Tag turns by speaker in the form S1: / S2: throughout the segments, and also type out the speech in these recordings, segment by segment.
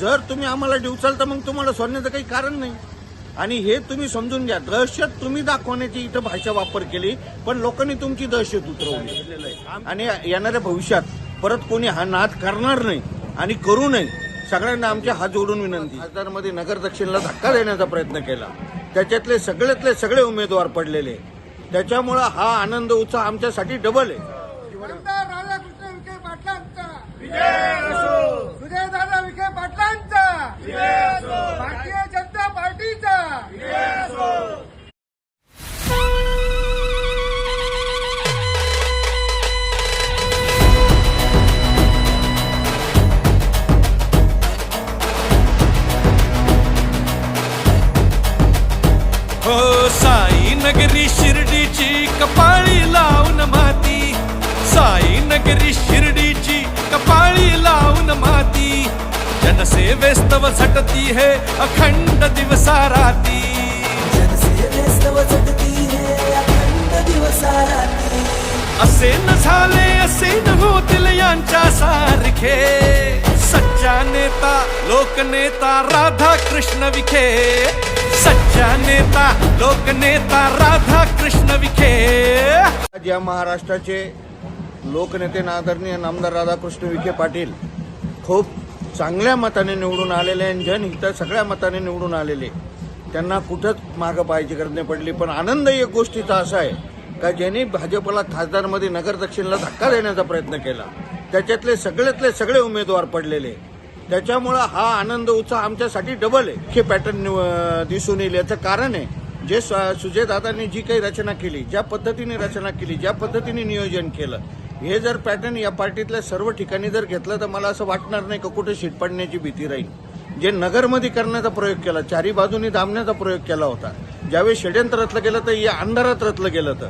S1: जर तुम्ही आम्हाला डिवचाल तर मग तुम्हाला सोडण्याचं काही कारण नाही. आणि हे तुम्ही समजून घ्या. दहशत तुम्ही दाखवण्याची इथं भाषा वापर केली पण लोकांनी तुमची दहशत उतरवली. आणि येणाऱ्या भविष्यात परत कोणी हा नाद करणार नाही आणि करू नये. सगळ्यांना आमच्या हात जोडून विनंती. खासदारमध्ये नगर दक्षिणला धक्का देण्याचा प्रयत्न केला. त्याच्यातले सगळ्यातले सगळे उमेदवार पडलेले. त्याच्यामुळं हा आनंद उत्साह आमच्यासाठी डबल आहे.
S2: नगरी शिर्डीची कपाळी लावून माती. साई नगरी शिर्डीची कपाळी लावून माती. जनसेवेस्तव झटती हे अखंड दिवसा राती
S3: जनसेवेस्तव झटती हे अखंड दिवसाराती.
S2: असे न झाले असे न होतील यांच्या सारखे. सच्चा नेता लोकनेता राधा कृष्ण विखे. सच्चा नेता लोकनेता राधा कृष्ण विखे.
S1: आज या महाराष्ट्राचे लोकनेते आणि आदरणीय नामदार राधाकृष्ण विखे पाटील खूप चांगल्या मताने निवडून आलेले आणि जनहित सगळ्या मताने निवडून आलेले. त्यांना कुठंच मागं पाहायची गरज नाही पडली पण आनंद एक गोष्टीचा असा आहे का ज्यांनी भाजपला खासदारमध्ये नगर दक्षिणला धक्का देण्याचा प्रयत्न केला त्याच्यातले सगळ्यातले सगळे उमेदवार पडलेले. त्याच्यामुळं हा आनंद उत्साह आमच्यासाठी डबल आहे. हे पॅटर्न दिसून येईल. याचं कारण आहे जे सुजय दादांनी जी काही रचना केली ज्या पद्धतीने रचना केली ज्या पद्धतीने नियोजन केलं हे जर पॅटर्न या पार्टीतल्या सर्व ठिकाणी जर घेतलं तर मला असं वाटणार नाही का कुठे शीट पडण्याची भीती राहील. जे नगरमध्ये करण्याचा प्रयोग केला चारी बाजूनी दामण्याचा प्रयोग केला होता ज्यावेळी षड्यंत्र रचलं गेलं तर या अंधारात रचलं गेलं तर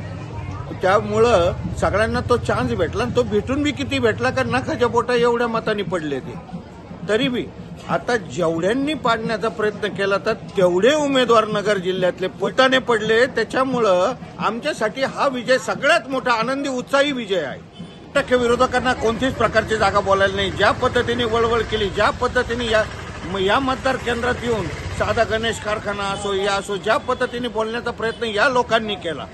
S1: त्यामुळं सगळ्यांना तो चान्स भेटला आणि तो भेटून बी किती भेटला का नखाच्या पोटा एवढ्या मताने पडले ते. तरी बी आता जेवढ्यांनी पाडण्याचा प्रयत्न केला तर तेवढे उमेदवार नगर जिल्ह्यातले पोटाने पडले. त्याच्यामुळं आमच्यासाठी हा विजय सगळ्यात मोठा आनंदी उत्साही विजय आहे. टक्के विरोधकांना कोणतीच प्रकारची जागा बोलायला नाही. ज्या पद्धतीने वळवळ केली ज्या पद्धतीने या म- या मतदार केंद्रात येऊन साधा गणेश कारखाना असो या असो ज्या पद्धतीने बोलण्याचा प्रयत्न या लोकांनी केला.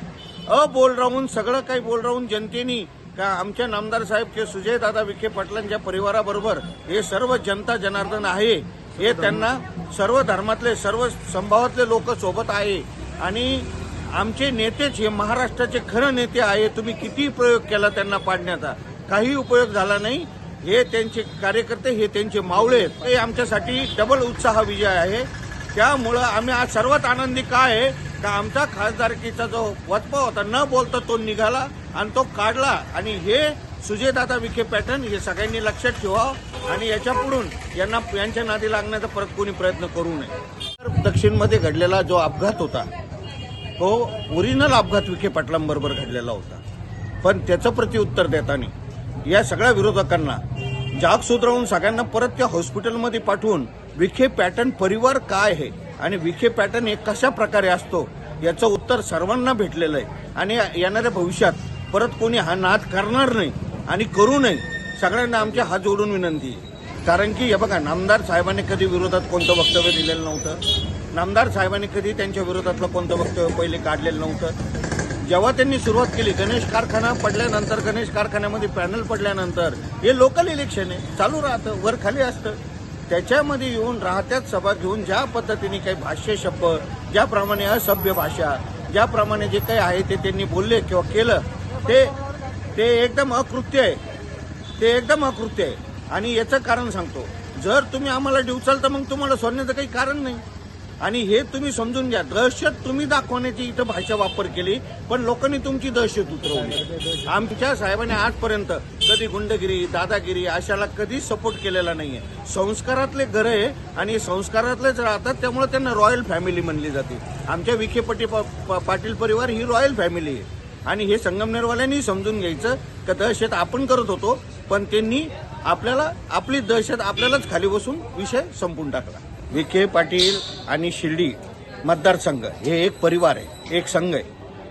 S1: अ बोल राहून सगळं काही बोल राहून जनतेनी का आमच्या नामदार साहेब के सुजय दादा विखे पाटलांच्या परिवाराबरोबर हे सर्व जनता जनार्दन आहे हे त्यांना सर्व धर्मातले सर्व संभावातले लोक सोबत आहे. आणि आमचे नेतेच हे महाराष्ट्राचे खरं नेते आहे तुम्ही किती प्रयोग केला त्यांना पाडण्याचा? काही उपयोग झाला नाही. हे त्यांचे कार्यकर्ते हे त्यांचे मावळे आहेत. हे आमच्यासाठी डबल उत्साह विजय आहे. त्यामुळं आम्ही आज सर्वात आनंदी काय आहे का आमचा खासदारकीचा जो वचपा होता न बोलता तो निघाला आणि तो काढला. आणि हे सुजयदादा विखे पॅटर्न हे सगळ्यांनी लक्षात ठेवावं आणि याच्या पुढून यांना यांच्या नादी लागण्याचा परत कोणी प्रयत्न करू नये. तर दक्षिणमध्ये घडलेला जो अपघात होता तो ओरिजिनल अपघात विखे पाटलांबरोबर घडलेला होता. पण त्याचं प्रत्युत्तर देताना या सगळ्या विरोधकांना जाग सुधरवून सगळ्यांना परत त्या हॉस्पिटलमध्ये पाठवून विखे पॅटर्न परिवार काय आहे आणि विखे पॅटर्न हे कशा प्रकारे असतो याचं उत्तर सर्वांना भेटलेलं आहे. आणि येणाऱ्या भविष्यात परत कोणी हा नाद करणार नाही आणि करू नये सगळ्यांना आमच्या हात जोडून विनंती आहे. कारण की हे बघा नामदार साहेबांनी कधी विरोधात कोणतं वक्तव्य दिलेलं नव्हतं. नामदार साहेबांनी कधी त्यांच्या विरोधातलं कोणतं वक्तव्य पहिले काढलेलं नव्हतं. जेव्हा त्यांनी सुरुवात केली गणेश कारखाना पडल्यानंतर गणेश कारखान्यामध्ये पॅनल पडल्यानंतर हे लोकल इलेक्शन आहे. चालू राहतं वर खाली असतं. त्याच्यामध्ये येऊन राहत्यात सभा घेऊन ज्या पद्धतीने काही भाष्य शब्द ज्याप्रमाणे असभ्य भाषा ज्याप्रमाणे जे काही आहे ते त्यांनी बोलले किंवा केलं ते ते एकदम अकृत्य आहे. ते एकदम अकृत्य आहे. आणि याचं कारण सांगतो. जर तुम्ही आम्हाला डिवचाल तर मग तुम्हाला सोडण्याचं काही कारण नाही. आणि हे तुम्ही समजून घ्या. दहशत तुम्ही दाखवण्याची इथं भाषा वापर केली पण लोकांनी तुमची दहशत उतरवली. आमच्या साहेबांनी आजपर्यंत कधी गुंडगिरी दादागिरी अशाला कधीच सपोर्ट केलेला नाहीये. संस्कारातले घर आहे आणि संस्कारातलेच राहतात त्यामुळे त्यांना रॉयल फॅमिली म्हणली जाते. आमच्या विखे पाटील परिवार ही रॉयल फॅमिली आहे. आणि हे संगमनेरवाल्यांनी समजून घ्यायचं का दहशत आपण करत होतो पण त्यांनी आपल्याला आपली दहशत आपल्यालाच खाली बसून विषय संपून टाकला. विखे पाटील आणि शिर्डी मतदारसंघ. हे एक परिवार आहे एक संघ आहे.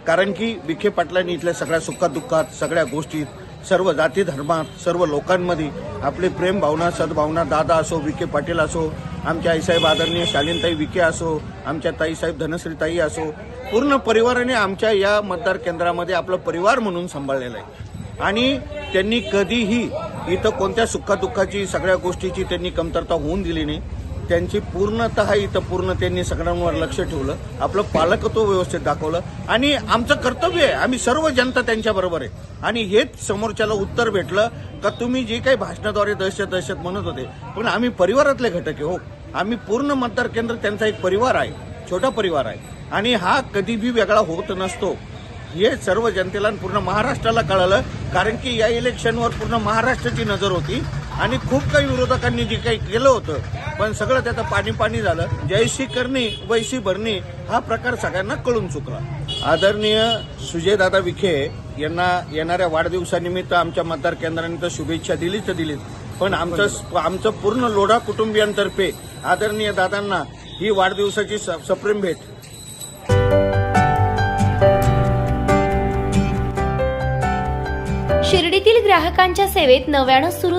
S1: कारण की विखे पाटलांनी इथल्या सगळ्या सुखादुःखात सगळ्या गोष्टीत सर्व जाती धर्मात सर्व लोकांमध्ये आपली प्रेम भावना सद्भावना दादा असो विखे पाटील असो आमच्या आईसाहेब आदरणीय शालीनताई विखे असो आमच्या ताईसाहेब धनश्रीताई असो पूर्ण परिवाराने आमच्या या मतदार केंद्रामध्ये आपलं परिवार म्हणून सांभाळलेलं आहे. आणि त्यांनी कधीही इथं कोणत्या सुखादुःखाची सगळ्या गोष्टीची त्यांनी कमतरता होऊन दिली नाही. त्यांची पूर्णतः इथं पूर्ण त्यांनी सगळ्यांवर लक्ष ठेवलं. आपलं पालकत्व व्यवस्थित दाखवलं. आणि आमचं कर्तव्य आहे. आम्ही सर्व जनता त्यांच्याबरोबर आहे. आणि हेच समोरच्याला उत्तर भेटलं का तुम्ही जे काही भाषणाद्वारे दहशत दहशत म्हणत होते पण आम्ही परिवारातले घटक आहे हो. आम्ही पूर्ण मतदार केंद्र त्यांचा एक परिवार आहे. छोटा परिवार आहे. आणि हा कधीबी वेगळा होत नसतो. हे सर्व जनतेला पूर्ण महाराष्ट्राला कळालं. कारण की या इलेक्शनवर पूर्ण महाराष्ट्राची नजर होती. आणि खूप काही विरोधकांनी जे काही केलं होतं पण सगळं त्याचं पाणी पाणी झालं. जयशी करणी वैशी भरणी हा प्रकार सगळ्यांना कळून चुकला. आदरणीय सुजयदादा विखे यांना येणाऱ्या वाढदिवसानिमित्त आमच्या मतदार केंद्राने तर शुभेच्छा दिलीच दिलीच. पण आमचं आमचं पूर्ण लोढा कुटुंबियांतर्फे आदरणीय दादांना ही वाढदिवसाची सप्रेम भेट.
S4: शिर्डीतील ग्राहकांच्या सेवेत नव्यानं